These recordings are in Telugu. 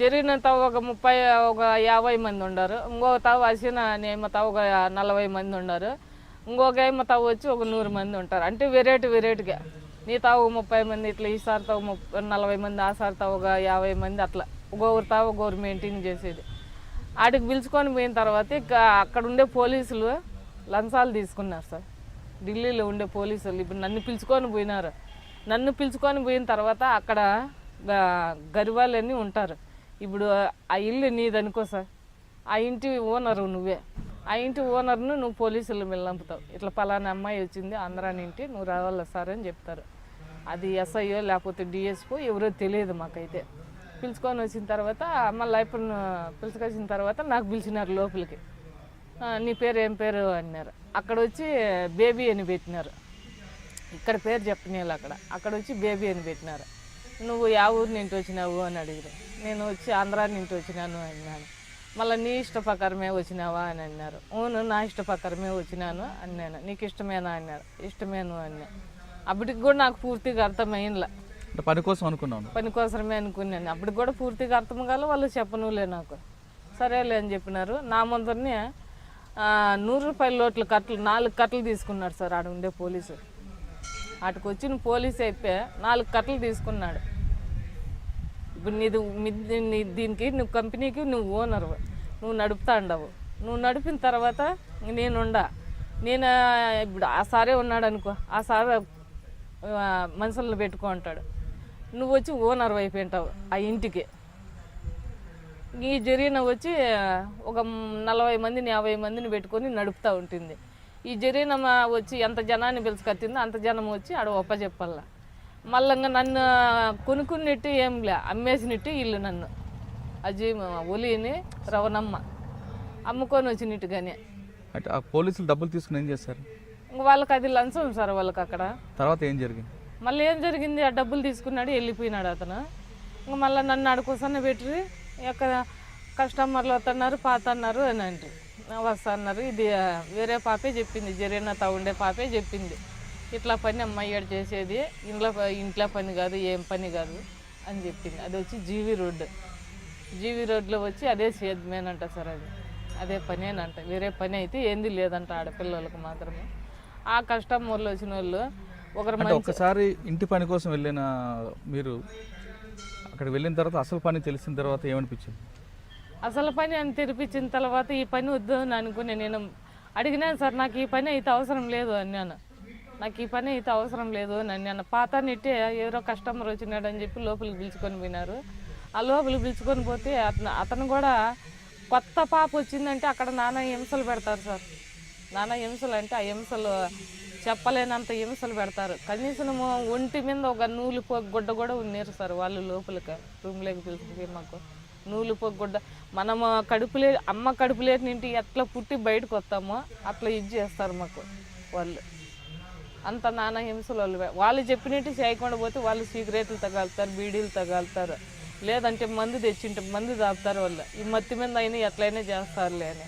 జరిగిన తావు ఒక ముప్పై ఒక యాభై మంది ఉన్నారు ఇంకొక తావు వచ్చిన నేమ తావు ఒక నలభై మంది ఉన్నారు ఇంకొక ఏమ తావు వచ్చి ఒక నూరు మంది ఉంటారు. అంటే వెరైటీ వెరైటీగా నీ తావు ముప్పై మంది ఇట్లా ఈసారి తావు ముప్పై నలభై మంది ఆ సారి తావు ఒక యాభై మంది అట్లా. ఒక్కొక్కరు తావు ఒక్కొక్కరు మెయింటైన్ చేసేది. ఆడికి పిలుచుకొని పోయిన తర్వాత ఇక అక్కడ ఉండే పోలీసులు లంచాలు తీసుకున్నారు సార్. ఢిల్లీలో ఉండే పోలీసులు ఇప్పుడు నన్ను పిలుచుకొని పోయినారు. నన్ను పిలుచుకొని పోయిన తర్వాత అక్కడ గరివాళ్ళని ఉంటారు. ఇప్పుడు ఆ ఇల్లు నీదనుకో సార్ ఆ ఇంటి ఓనరు నువ్వే. ఆ ఇంటి ఓనర్ను నువ్వు పోలీసులు మిల్లంపుతావు ఇట్లా పలానా అమ్మాయి వచ్చింది ఆంధ్రాని ఇంటి నువ్వు రావాలా సార్ అని చెప్తారు. అది ఎస్ఐఓ లేకపోతే డిఎస్పో ఎవరో తెలియదు మాకైతే. పిలుచుకొని వచ్చిన తర్వాత మళ్ళీ ఇప్పుడు పిలుచుకొచ్చిన తర్వాత నాకు పిలిచినారు లోపలికి. నీ పేరు ఏం పేరు అన్నారు. అక్కడ వచ్చి బేబీ అని పెట్టినారు. ఇక్కడ పేరు చెప్పనీళ్ళు అక్కడ. అక్కడ వచ్చి బేబీ అని పెట్టినారు. నువ్వు యా ఊరు నుంచి వచ్చినావు అని అడిగారు. నేను వచ్చి ఆంధ్రా నుంచి వచ్చినాను అన్నాను మళ్ళీ నీ ఇష్ట ప్రకారమే వచ్చినావా అని అన్నారు. అవును నా ఇష్ట ప్రకారమే వచ్చినాను అన్నాను. నీకు ఇష్టమేనా అన్నారు. ఇష్టమేను అన్నా. అప్పటికి కూడా నాకు పూర్తిగా అర్థమైందిలా. అంటే పని కోసం అనుకున్నాను పని కోసమే అనుకున్నాను. అప్పటికి కూడా పూర్తిగా అర్థం కాల వాళ్ళు చెప్పనులే నాకు. సరేలే అని చెప్పినారు. నా ముందరనే నూరు రూపాయల లోట్ల కట్టలు నాలుగు కట్టలు తీసుకున్నాడు సార్ ఆడ ఉండే పోలీసు. అటుకు వచ్చిన పోలీస్ అయిపోయి నాలుగు కట్టలు తీసుకున్నాడు. ఇప్పుడు నీది నీ దీనికి నువ్వు కంపెనీకి నువ్వు ఓనర్ నువ్వు నడుపుతా ఉండవు నువ్వు నడిపిన తర్వాత నేనుండా. నేను ఇప్పుడు ఆ సారే ఉన్నాడు అనుకో ఆ సార్ మనుషులను పెట్టుకో అంటాడు. నువ్వు వచ్చి ఓనర్ అయిపోయింటావు ఆ ఇంటికి. ఈ జరిగిన వచ్చి ఒక నలభై మందిని యాభై మందిని పెట్టుకొని నడుపుతూ ఉంటుంది. ఈ జరిగిన మా- వచ్చి ఎంత జనాన్ని పిలుచుకొచ్చిందో అంత జనం వచ్చి ఆడ ఒప్ప చెప్పాల. మళ్ళీ నన్ను కొనుక్కున్నట్టు ఏం లే అమ్మేసినట్టు ఇల్లు నన్ను. అజీ ఒలిని రవణమ్మ. అమ్ముకొని వచ్చినట్టుగానే అంటే ఆ పోలీసులు డబ్బులు తీసుకుని ఏం చేస్తారు ఇంక వాళ్ళకి అది లంచం సార్ వాళ్ళకి అక్కడ. తర్వాత ఏం జరిగింది? మళ్ళీ ఏం జరిగింది? ఆ డబ్బులు తీసుకున్నాడు వెళ్ళిపోయినాడు అతను. ఇంకా మళ్ళీ నన్ను అడుకోసన్న పెట్టి ఎక్కడ కస్టమర్లు వస్తున్నారు పాతన్నారు అని అంటే వస్తున్నారు ఇది ఆ, వేరే పాపే చెప్పింది జరీనత ఉండే పాపే చెప్పింది. ఇట్లా పని అమ్మాయి చేసేది ఇంట్లో ఇంట్లో పని కాదు ఏం పని కాదు అని చెప్పింది. అది వచ్చి జీవి రోడ్డు. జీవి రోడ్లో వచ్చి అదే సేద్మేనంట సార్ అది. అదే పనేనంట వేరే పని అయితే ఏంది లేదంట ఆడపిల్లలకు మాత్రమే. ఆ కస్టమర్లు వచ్చిన వాళ్ళు ఒకరు అంటే ఒక్కసారి ఇంటి పని కోసం వెళ్ళిన మీరు అక్కడ వెళ్ళిన తర్వాత అసలు పని తెలిసిన తర్వాత ఏమనిపించింది? అసలు పని అని తెరిపించిన తర్వాత ఈ పని వద్దు అని అనుకుని నేను అడిగినాను సార్ నాకు ఈ పని అయితే అవసరం లేదు అన్నాను. నాకు ఈ పని అయితే అవసరం లేదు అని అన్నాను. పాత నెట్టే ఎవరో కస్టమర్ వచ్చినాడు అని చెప్పి లోపలికి పిలుచుకొని పోయినారు. ఆ లోపలికి పిలుచుకొని పోతే అతను అతను కూడా కొత్త పాప వచ్చిందంటే అక్కడ నానా హింసలు పెడతారు సార్. నానా హింసలు అంటే ఆ హింసలు చెప్పలేనంత హింసలు పెడతారు. కనీసం ఒంటి మీద ఒక నూలు పో గుడ్డ కూడా ఉన్నారు సార్ వాళ్ళు లోపలికి రూమ్లోకి పిలిచి మాకు. నూలు పో మనం కడుపులే అమ్మ కడుపులేటి నింటి ఎట్లా పుట్టి బయటకు వస్తామో అట్లా ఇది చేస్తారు మాకు వాళ్ళు. అంత నానా హింసలు వాళ్ళు వాళ్ళు చెప్పినట్టు చేయకుండా పోతే వాళ్ళు సిగరెట్లు తగలుతారు బీడీలు తగలుతారు. లేదంటే మందు తెచ్చింటే మందు తాపుతారు వాళ్ళు. ఈ మత్తి మీద అయినా ఎట్లయినా చేస్తారులే అని.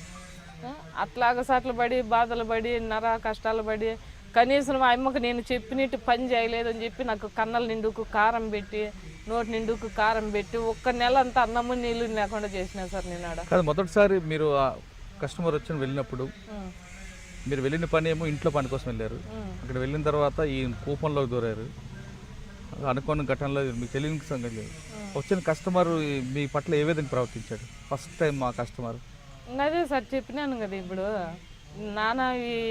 ఆ, అట్లాగ సాట్లు పడి బాధలు పడి నర కష్టాలు పడి కనీసం మా అమ్మకు నేను చెప్పినట్టు పని చేయలేదని చెప్పి నాకు కన్నల నిండుకు కారం పెట్టి నోటి నిండుకు కారం పెట్టి ఒక్క నెల అంతా అన్నము నీళ్ళు లేకుండా చేసిన సార్ నేను ఆడ. కాదు మొదటిసారి మీరు ఆ కస్టమర్ వచ్చి వెళ్ళినప్పుడు. మీరు వెళ్ళిన పని ఏమో ఇంట్లో పని కోసం వెళ్ళారు. అక్కడ వెళ్ళిన తర్వాత ఈ కూపంలోకి దూరారు. అనుకోని ఘటనలో మీకు తెలియని సంగతి లేదు. వచ్చిన కస్టమర్ మీ పట్ల ఏ విధంగా ప్రవర్తించాడు? ఫస్ట్ టైం మా కస్టమర్? అదే సార్ చెప్పినాను కదా ఇప్పుడు. నాన్న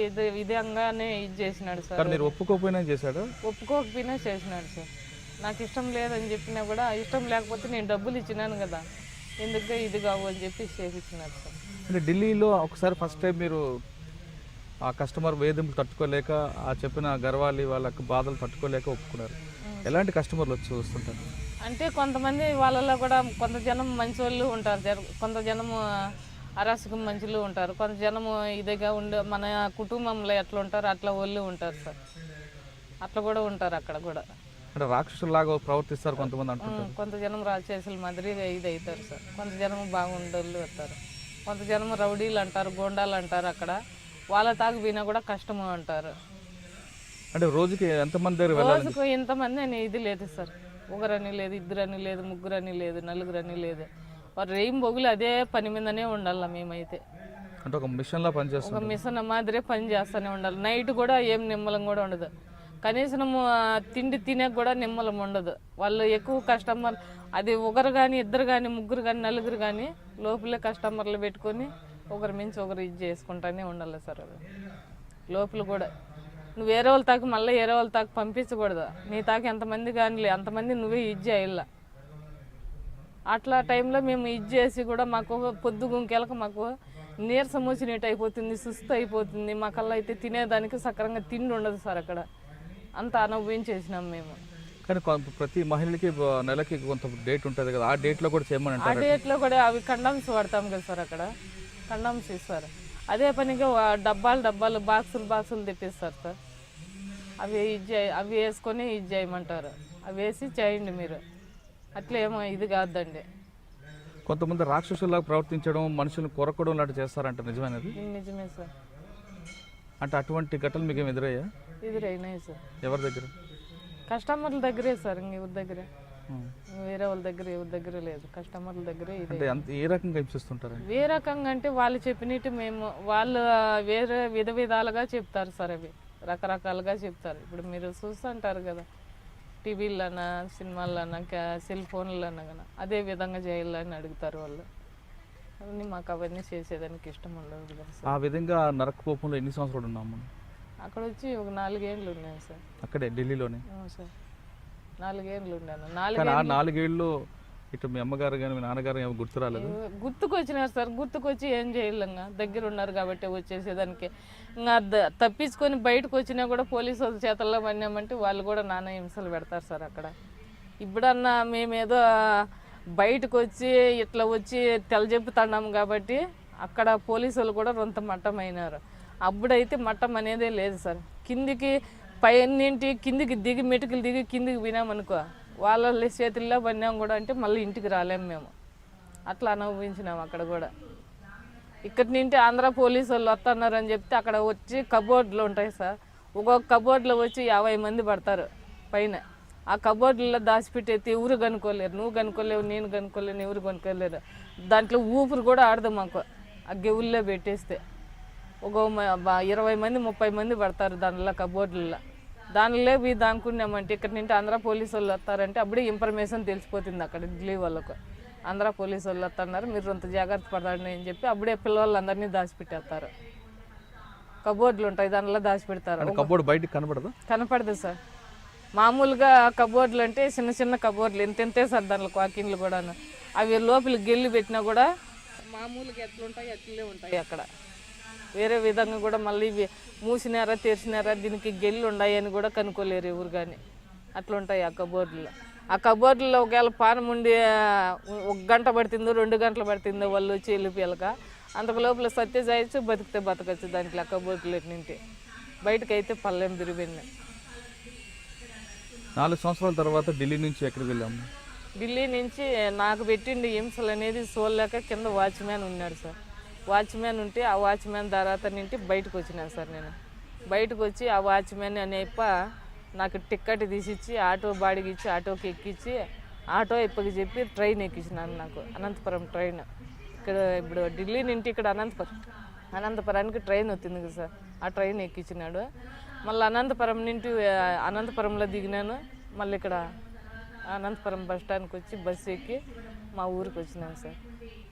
ఇది విధంగానే ఇది చేసినాడు సార్. మీరు ఒప్పుకోకపోయినా చేశాడు? ఒప్పుకోకపోయినా చేసినాడు సార్. నాకు ఇష్టం లేదని చెప్పినా కూడా ఇష్టం లేకపోతే నేను డబ్బులు ఇచ్చినాను కదా. ఎందుకు ఇది కావు అని చెప్పి చేపించినాడు సార్ అంటే ఢిల్లీలో ఒకసారి ఫస్ట్ టైం మీరు ఆ కస్టమర్ వేధింపులు తట్టుకోలేక ఆ చెప్పిన గర్వాలి వాళ్ళకి బాధలు తట్టుకోలేక ఒప్పుకున్నారు. ఎలాంటి కస్టమర్లు వచ్చి వస్తుంటారు అంటే కొంతమంది వాళ్ళలో కూడా కొంత జనం మంచి వాళ్ళు ఉంటారు కొంత జనము అరాచకం మంచులు ఉంటారు. కొంత జనము ఇదిగా ఉండే మన కుటుంబంలో ఎట్లా ఉంటారో అట్లా వాళ్ళు ఉంటారు సార్. అట్లా కూడా ఉంటారు అక్కడ కూడా. అంటే రాక్షసులాగా ప్రవర్తిస్తారు కొంతమంది ఉం, కొంత జనం రాచేసుల మాదిరి ఇది అవుతారు సార్. కొంత జనం బాగుండోళ్ళు వస్తారు కొంత జనం రౌడీలు అంటారు గోండాలు అంటారు అక్కడ. వాళ్ళ తాగు పోయినా కూడా కష్టము అంటారు. అంటే రోజుకి ఎంతమంది దగ్గర వెళ్ళాలి? రోజుకు ఇంతమంది అని ఇది లేదు సార్. ఒకరని లేదు ఇద్దరని లేదు ముగ్గురని లేదు నలుగురని లేదు. వారు రేయిం బొగులు అదే పని మీదనే ఉండాలి మేమైతే. అంటే ఒక మిషన్లా పనిచేస్తుంది ఒక మిషన్ మాదిరే పని చేస్తూనే ఉండాలి. నైట్ కూడా ఏం నిమ్మలం కూడా ఉండదు. కనీసం తిండి తినే కూడా నిమ్మలం ఉండదు. వాళ్ళు ఎక్కువ కస్టమర్ అది ఒకరు కానీ ఇద్దరు కానీ ముగ్గురు కానీ నలుగురు కానీ లోపలే కస్టమర్లు పెట్టుకొని ఒకరి మించి ఒకరు ఇది చేసుకుంటానే ఉండాలి సార్ అది. లోపల కూడా. నువ్వు వేరే వాళ్ళ తాకు మళ్ళీ వేరే వాళ్ళ తాకు పంపించకూడదు. నీ తాకు ఎంతమంది కానీ అంతమంది నువ్వే ఇది చేయాల. అట్లా టైంలో మేము ఇది చేసి కూడా మాకు పొద్దు గుంకెలకు మాకు నీరసం వచ్చినట్టు అయిపోతుంది సుస్థ అయిపోతుంది. మాకల్లా అయితే తినేదానికి సక్రంగా తిండి ఉండదు సార్ అక్కడ. అంత అనుభవించేసినాం మేము. కానీ ప్రతి మహిళకి నెలకి కొంత డేట్ ఉంటుంది కదా ఆ డేట్లో కూడా చేయమని ఆ డేట్లో కూడా అవి కండమ్స్ వాడతాం కదా సార్ అక్కడ. కండమ్స్ ఇస్తారు. అదే పనిగా డబ్బాలు డబ్బాలు బాక్సులు బాక్సులు తెప్పిస్తారు సార్. అవి ఇది అవి వేసుకొని ఇది చేయమంటారు. అవి వేసి చేయండి మీరు. అట్లా ఏమో ఇది కాదండి కొంతమంది రాక్షసులాగా ప్రవర్తించడం మనుషులను కొరకడం లాంటివి చేస్తారంట నిజమైనది నిజమే సార్. అంటే అటువంటి ఘటనలు మీకు ఏమి ఎదురయ్యా? ఎదురైనాయి సార్. ఎవరి దగ్గర? కస్టమర్ల దగ్గరే సార్ ఇంక ఎవరి దగ్గరే. వేరే వాళ్ళ దగ్గర ఎవరి దగ్గర లేదు. కస్టమర్ల దగ్గరే అంటే అంత ఏ రకంగా హింసిస్తుంటారండి? ఏ రకంగా అంటే వాళ్ళు చెప్పినట్టు మేము వాళ్ళు వేరే విధ విధాలుగా చెప్తారు సార్ అవి. రకరకాలుగా చెప్తారు. ఇప్పుడు మీరు చూస్తుంటారు కదా టీవీలన్నా సినిమాలన్నా సెల్ ఫోన్లన్నా కానీ అదే విధంగా చేయాలని అడుగుతారు వాళ్ళు. అవన్నీ మాకు అవన్నీ చేసేదానికి ఇష్టం ఉండదు కదా సార్. ఆ విధంగా నరకపోపంలో ఎన్ని సంవత్సరాలు ఉన్నాము మనం? అక్కడ వచ్చి ఒక నాలుగేండ్లు ఉన్నాయి సార్. అక్కడే ఢిల్లీలోనే? అవును సార్. నాలుగేండ్లు ఉన్నాను. నాలుగు కానీ ఆ నాలుగేళ్ళు ఇటు మీ అమ్మగారు కానీ మీ నాన్నగారు ఏమో గుర్తు రాలేదు? గుర్తుకొచ్చినారు సార్. గుర్తుకొచ్చి ఏం చేయలేంగా? దగ్గర ఉన్నారు కాబట్టి వచ్చేసేదానికి. ఇంకా ద- తప్పించుకొని బయటకు వచ్చినా కూడా పోలీసు వాళ్ళ చేతల్లో పడినామంటే వాళ్ళు కూడా నానా హింసలు పెడతారు సార్ అక్కడ. ఇప్పుడన్నా మేమేదో బయటకు వచ్చి ఇట్లా వచ్చి తెలజెప్పుతున్నాము కాబట్టి అక్కడ పోలీసు వాళ్ళు కూడా రొంత మట్టం అయినారు అప్పుడైతే మట్టం అనేదే లేదు సార్. కిందికి పైన్నింటి కిందికి దిగి మెటుకులు దిగి కిందికి వినామనుకో వాళ్ళ చేతుల్లో పడినాం కూడా అంటే మళ్ళీ ఇంటికి రాలేము మేము. అట్లా అనుభవించినాం అక్కడ కూడా. ఇక్కడి నుండి ఆంధ్ర పోలీసు వాళ్ళు వస్తున్నారని చెప్తే అక్కడ వచ్చి కబోర్డ్లు ఉంటాయి సార్. ఒక్కొక్క కబోర్డ్లో వచ్చి యాభై మంది పడతారు పైన. ఆ కబోర్డుల్లో దాచిపెట్టేది ఎవరు కనుక్కోలేరు. నువ్వు కనుక్కోలేవు నేను కనుక్కోలేను ఎవరు కనుక్కోలేరు. దాంట్లో ఊపిరి కూడా ఆడదు మాకు. ఆ గెవుల్లో పెట్టేస్తే. ఒక ఇరవై మంది ముప్పై మంది పడతారు దానిలో కబోర్డుల్లో. దానిలో పోయి దానుకున్నామంటే ఇక్కడ నుండి ఆంధ్ర పోలీసు వాళ్ళు వస్తారంటే అప్పుడే ఇన్ఫర్మేషన్ తెలిసిపోతుంది అక్కడ ఢిల్లీ వాళ్ళకు. ఆంధ్ర పోలీసు వాళ్ళు వస్తున్నారు మీరు అంత జాగ్రత్త పడండి అని చెప్పి అప్పుడే పిల్లలందరినీ దాచిపెట్టేస్తారు. కబోర్డులు ఉంటాయి దానిలో దాచిపెడతారు. కబోర్డ్ బయటికి కనబడదా కనపడదు సార్. మామూలుగా కబోర్డులు అంటే చిన్న చిన్న కబోర్డులు ఎంతెంతే ఎంతే సార్ వాకిన్లు కూడా అవి లోపలికి గెల్లి పెట్టినా కూడా మామూలుగా ఎట్లుంటాయి అట్లే ఉంటాయి అక్కడ. వేరే విధంగా కూడా మళ్ళీ ఇవి మూసినారా తెరిచినారా దీనికి గెల్లు ఉన్నాయని కూడా కనుక్కోలేరు ఎవరు కానీ అట్లుంటాయి ఆ కబోర్డులో ఆ కబోర్డులో ఒకవేళ పానం ఉండి ఒక గంట పడుతుందో రెండు గంటలు పడుతుందో వాళ్ళు వచ్చి వెళ్ళిపోయాక అంతకు లోపల సత్య చేయొచ్చు బతికితే బతకచ్చు దాంట్లో ఆ కబోర్డులు నింటి బయటకైతే పల్లెం తిరిగిపోయినాయి నాలుగు సంవత్సరాల తర్వాత ఢిల్లీ నుంచి ఎక్కడికి వెళ్ళాము? ఢిల్లీ నుంచి నాకు పెట్టిండి హింసలు అనేది చూడలేక కింద వాచ్మ్యాన్ ఉన్నాడు సార్. వాచ్మ్యాన్ ఉంటే ఆ వాచ్మ్యాన్ తర్వాత నుండి బయటకు వచ్చినాను సార్ నేను. బయటకు వచ్చి ఆ వాచ్మ్యాన్ అనేప్ప నాకు టిక్కెట్ తీసిచ్చి ఆటో బాడికి ఇచ్చి ఆటోకి ఎక్కించి ఆటో ఇప్పకి చెప్పి ట్రైన్ ఎక్కించినాను నాకు. అనంతపురం ట్రైన్. ఇక్కడ ఇప్పుడు ఢిల్లీ నుండి ఇక్కడ అనంతపురం. అనంతపురానికి ట్రైన్ వచ్చింది కదా సార్. ఆ ట్రైన్ ఎక్కించినాడు మళ్ళీ అనంతపురం నుండి అనంతపురంలో దిగినాను. మళ్ళీ ఇక్కడ అనంతపురం బస్ స్టాండ్కి వచ్చి బస్సు ఎక్కి మా ఊరికి వచ్చినాను సార్.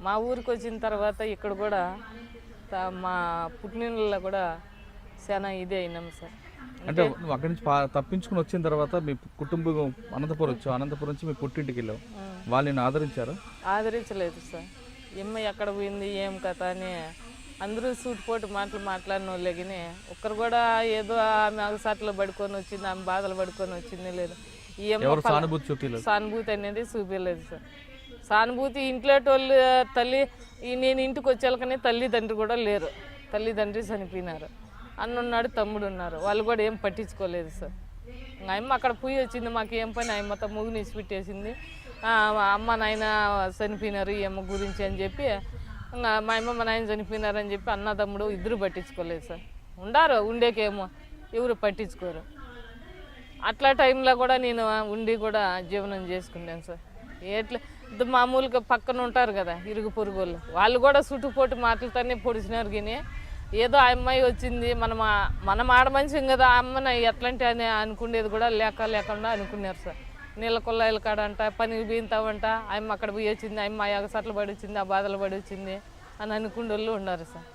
మా ఊరికి వచ్చిన తర్వాత ఇక్కడ కూడా మా పుట్టినలో కూడా చాలా ఇదే అయినాం సార్. అంటే నువ్వు అక్కడి నుంచి పా- తప్పించుకుని వచ్చిన తర్వాత మీ కుటుంబం అనంతపురం వచ్చావు. అనంతపురం నుంచి మీ పుట్టింటికి వెళ్ళావు. వాళ్ళు నేను ఆదరించారా? ఆదరించలేదు సార్. ఎమ్మ ఎక్కడ పోయింది ఏం కథ అని అందరూ సూటిపోటు మాటలు మాట్లాడిన వాళ్ళే కానీ ఒక్కరు కూడా ఏదో ఆమె అగసాట్లో పడుకొని వచ్చింది ఆమె బాధలు పడుకొని వచ్చింది లేదు. ఈ అమ్మ సానుభూతి అనేది చూపించలేదు సార్. సానుభూతి ఇంట్లో వాళ్ళు తల్లి ఈ నేను ఇంటికి వచ్చేళ్ళకనే తల్లిదండ్రి కూడా లేరు. తల్లిదండ్రి చనిపోయినారు. అన్న ఉన్నాడు తమ్ముడు ఉన్నారు వాళ్ళు కూడా ఏం పట్టించుకోలేదు సార్. అమ్మ అక్కడ పోయి వచ్చింది మాకు ఏం పని అమ్మ ముగ్గుని ఇచ్చిపెట్టేసింది ఆ, అమ్మ నాయన చనిపోయినారు ఈ అమ్మ గురించి అని చెప్పి ఇంకా మా అమ్మ మా నాయన చనిపోయినారని చెప్పి అన్న తమ్ముడు ఇద్దరు పట్టించుకోలేదు సార్. ఉండారు ఉండేకేమో ఎవరు పట్టించుకోరు. అట్లా టైంలో కూడా నేను ఉండి కూడా జీవనం చేసుకున్నాను సార్. ఎట్లా మామూలుగా పక్కన ఉంటారు కదా ఇరుగు పొరుగు వాళ్ళు వాళ్ళు కూడా చుట్టుపోటు మాటలతోనే పొడిచినారు కానీ ఏదో ఆ అమ్మాయి వచ్చింది మనం మనం ఆడ కదా ఆ అమ్మని ఎట్లాంటి అని అనుకునేది కూడా లేక లేకుండా అనుకున్నారు సార్. నీళ్ళ కొల్లాయిల కాడంట పనికి బీంతావంట ఆయమ్మ అక్కడ పోయి వచ్చింది ఆయమ్మ ఎగసట్లు పడి వచ్చింది ఆ బాధలు పడి వచ్చింది అని అనుకునే వాళ్ళు ఉన్నారు సార్.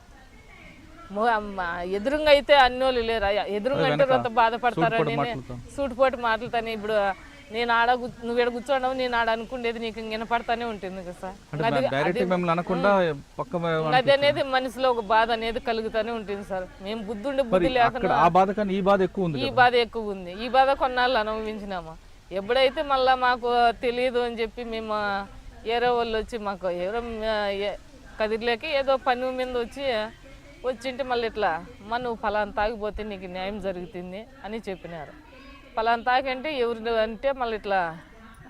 అమ్మ, ఎదురుగా అయితే అన్నోళ్ళు లేరు ఎదురుగా అంటే అంత బాధపడతారని. సూటిపోటు మాటలతోని ఇప్పుడు నేను ఆడ నువ్వు ఇక్కడ కూర్చోండవు నేను ఆడ అనుకునేది నీకు వినపడతానే ఉంటుంది కదా సార్. అంటే అది అనేది మనసులో ఒక బాధ అనేది కలుగుతూనే ఉంటుంది సార్. మేము బుద్ధుండి బుద్ధి లేక అక్కడ ఆ బాధ కానీ ఈ బాధ ఎక్కువ ఉంది ఈ బాధ ఎక్కువ ఉంది. ఈ బాధ కొన్నాళ్ళు అనుభవించినాము? ఎప్పుడైతే మళ్ళా మాకు తెలియదు అని చెప్పి మేము ఏరో వాళ్ళు వచ్చి మాకు ఎవరో కదిరిలేక ఏదో పని మీద వచ్చి వచ్చింటే మళ్ళీ ఇట్లా మా నువ్వు ఫలానా తాగిపోతే నీకు న్యాయం జరుగుతుంది అని చెప్పినారు. ఫలానా తాగంటే ఎవరు అంటే మళ్ళీ ఇట్లా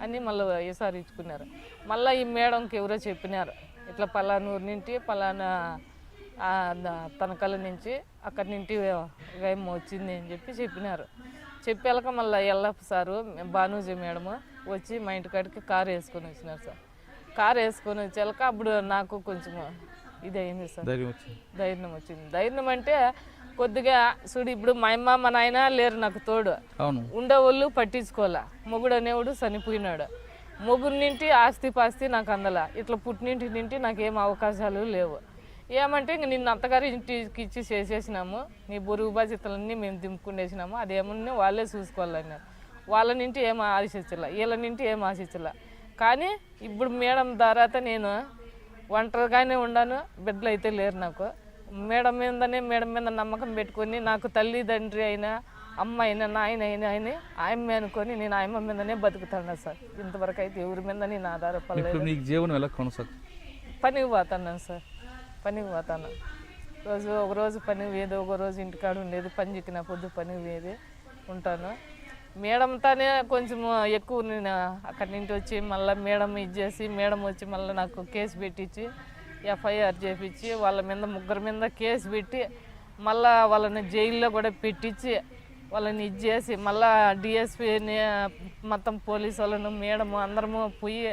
అని మళ్ళీ ఈసారి ఇచ్చుకున్నారు. మళ్ళీ ఈ మేడంకి ఎవరో చెప్పినారు. ఇట్లా పలానూరు నుంచి పలానా తనకల నుంచి అక్కడి నుండి వేమ వచ్చింది అని చెప్పి చెప్పినారు. చెప్పాక మళ్ళీ ఎల్లప్ప సారు భానూజీ మేడము వచ్చి మా ఇంటికాడికి కారు వేసుకొని వచ్చినారు సార్. కారు వేసుకొని వచ్చాక అప్పుడు నాకు కొంచెం ఇది అయింది సార్. ధైర్యం వచ్చింది. ధైర్యం అంటే కొద్దిగా చూడు ఇప్పుడు మా అమ్మ మా నాయన లేరు నాకు తోడు. ఉండేవాళ్ళు పట్టించుకోలే మొగుడు అనేవాడు చనిపోయినాడు. మొగుడు నింటి ఆస్తి పాస్తి నాకు అందల. ఇట్లా పుట్టినింటి నింటి నాకేం అవకాశాలు లేవు. ఏమంటే ఇంక నిన్ను అత్తగారి ఇంటికి ఇచ్చి చేసేసినాము. నీ బరువు బాధ్యతలన్నీ మేము దింపుకునేసినాము. అదేమన్నా వాళ్ళే చూసుకోవాలన్నారు. వాళ్ళ నింటి ఏం ఆశించలే. వీళ్ళ నింటి ఏం ఆశించలే. కానీ ఇప్పుడు మేడం తర్వాత నేను ఒంటరిగానే ఉన్నాను బిడ్డలు అయితే లేరు నాకు. మేడం మీదనే మేడం మీద నమ్మకం పెట్టుకొని నాకు తల్లి తండ్రి అయినా అమ్మ అయినా నాయన అయినా అని ఆయమ్మ అనుకొని నేను ఆయమ్మ మీదనే బతుకుతాను సార్. ఇంతవరకు అయితే ఎవరి మీద నేను ఆధారపడలేదు. జీవనం ఎలా కొనసాగు పనికి పోతున్నాను సార్. పనికి పోతాను రోజు ఒక రోజు పని వేది ఒక రోజు ఇంటికాడ ఉండేది పని చెక్కిన పొద్దు పని వేది ఉంటాను. మేడంతోనే కొంచెం ఎక్కువ నేను అక్కడి నుంచి వచ్చి మళ్ళీ మేడం ఇది చేసి మేడం వచ్చి మళ్ళీ నాకు కేసు పెట్టించి ఎఫ్ఐఆర్ చేపించి వాళ్ళ మీద ముగ్గురు మీద కేసు పెట్టి మళ్ళా వాళ్ళని జైల్లో కూడా పెట్టించి వాళ్ళని ఇది చేసి మళ్ళా డిఎస్పీని మొత్తం పోలీసు వాళ్ళను మేడము అందరము పోయి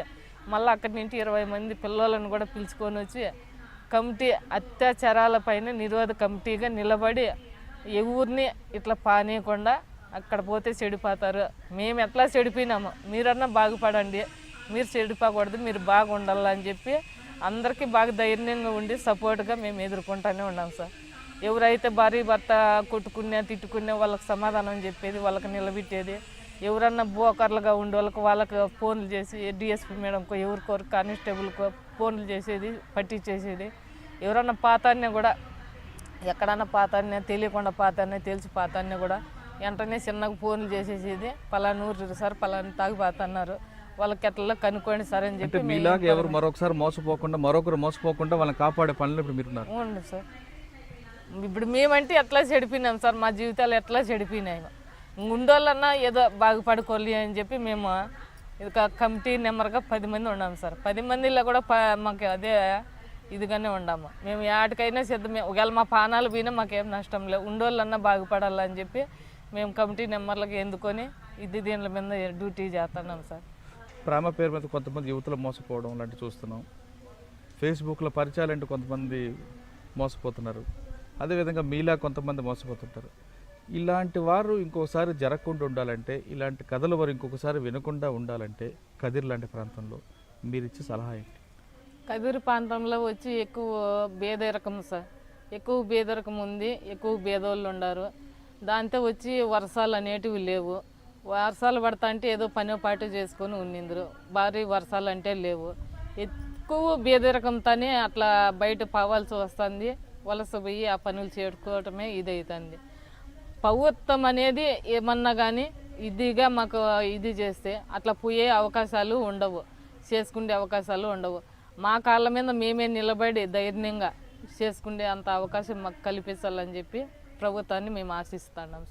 మళ్ళీ అక్కడి నుంచి ఇరవై మంది పిల్లలను కూడా పిలుచుకొని వచ్చి కమిటీ అత్యాచారాల పైన నిరోధ కమిటీగా నిలబడి ఎవరిని ఇట్లా పానేయకుండా అక్కడ పోతే చెడిపోతారు. మేము ఎట్లా చెడిపోయినాము? మీరన్నా బాగుపడండి. మీరు చెడిపోకూడదు మీరు బాగుండాలని అని చెప్పి అందరికీ బాగా ధైర్యంగా ఉండి సపోర్ట్గా మేము ఎదుర్కొంటూనే ఉన్నాం సార్. ఎవరైతే భార్య భర్త కొట్టుకున్నా తిట్టుకున్నా వాళ్ళకి సమాధానం చెప్పేది వాళ్ళకి నిలబెట్టేది ఎవరన్నా బోకర్లుగా ఉండే వాళ్ళకి వాళ్ళకి ఫోన్లు చేసి డిఎస్పీ మేడంకో ఎవరికో కానిస్టేబుల్కో ఫోన్లు చేసేది పట్టించేసేది. ఎవరన్నా పాతాన్ని కూడా ఎక్కడన్నా పాతాన్ని తెలియకుండా పాతాన్ని తెలిసి పాతాన్ని కూడా వెంటనే చిన్నగా ఫోన్లు చేసేసేది. పలానా ఊరు సార్ పలానా తాగి పాతన్నారు. వాళ్ళకి ఎట్లా కనుక్కోండి సార్ అని చెప్పి మీలాగా ఎవరు మరొకసారి మోసపోకుండా మరొకరు మోసపోకుండా వాళ్ళని కాపాడే పనులు ఇప్పుడు మీరున్నారు ఉండు సార్. ఇప్పుడు మేమంటే ఎట్లా చెడిపోయినాం సార్ మా జీవితాలు ఎట్లా చెడిపోయినాయి. ఉండోళ్ళన్నా ఏదో బాగుపడుకోవాలి అని చెప్పి మేము ఇది కమిటీ నెంబర్గా పది మంది ఉన్నాం సార్. పది మందిలో కూడా మాకు అదే ఇదిగానే ఉన్నాము మేము ఏటికైనా సిద్ధమే. ఒకవేళ మా పానాలు పోయినా మాకేం నష్టం లేదు ఉండోళ్ళన్నా బాగుపడాలని చెప్పి మేము కమిటీ నెంబర్లకు ఎందుకొని ఇది దీనిల మీద డ్యూటీ చేస్తున్నాం సార్. ప్రేమ పేరు మీద కొంతమంది యువతలు మోసపోవడం లాంటివి చూస్తున్నాం. ఫేస్బుక్లో పరిచయాలంటే కొంతమంది మోసపోతున్నారు. అదేవిధంగా మీలా కొంతమంది మోసపోతుంటారు. ఇలాంటి వారు ఇంకొకసారి జరగకుండా ఉండాలంటే ఇలాంటి కథలు వారు ఇంకొకసారి వినకుండా ఉండాలంటే కదిర్ లాంటి ప్రాంతంలో మీరు ఇచ్చే సలహా ఏంటి? కదిరి ప్రాంతంలో వచ్చి ఎక్కువ బేదరికం సార్. ఎక్కువ బేదరికం ఉంది ఎక్కువ బేదోళ్ళు ఉన్నారు దాంతో వచ్చి వర్షాలు అనేటివి లేవు. వర్షాలు పడతా అంటే ఏదో పని పాటు చేసుకొని ఉన్నిందరు. భారీ వర్షాలు అంటే లేవు. ఎక్కువ బేదరికంతోనే అట్లా బయట పోవాల్సి వస్తుంది. వలస పోయి ఆ పనులు చేసుకోవటమే ఇదవుతుంది అవుతుంది ప్రభుత్వం అనేది ఏమన్నా కానీ ఇదిగా మాకు ఇది చేస్తే అట్లా పోయే అవకాశాలు ఉండవు చేసుకునే అవకాశాలు ఉండవు. మా కాళ్ళ మీద మేమే నిలబడి ధైర్యంగా చేసుకునే అంత అవకాశం మాకు కల్పించాలని చెప్పి ప్రభుత్వాన్ని మేము ఆశిస్తున్నాం